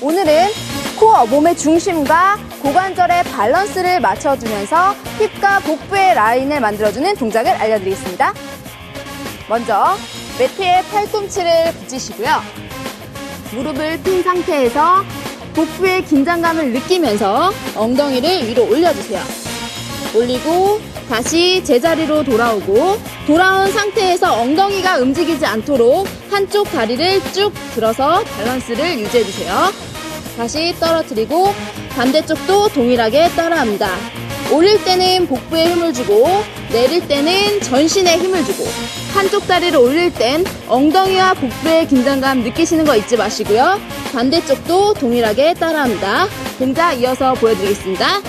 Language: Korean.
오늘은 코어 몸의 중심과 고관절의 밸런스를 맞춰주면서 힙과 복부의 라인을 만들어주는 동작을 알려드리겠습니다. 먼저 매트에 팔꿈치를 붙이시고요. 무릎을 핀 상태에서 복부의 긴장감을 느끼면서 엉덩이를 위로 올려주세요. 올리고 다시 제자리로 돌아오고 돌아온 상태에서 엉덩이가 움직이지 않도록 한쪽 다리를 쭉 들어서 밸런스를 유지해주세요. 다시 떨어뜨리고 반대쪽도 동일하게 따라합니다. 올릴 때는 복부에 힘을 주고 내릴 때는 전신에 힘을 주고 한쪽 다리를 올릴 땐 엉덩이와 복부의 긴장감 느끼시는 거 잊지 마시고요. 반대쪽도 동일하게 따라합니다. 동작 이어서 보여드리겠습니다.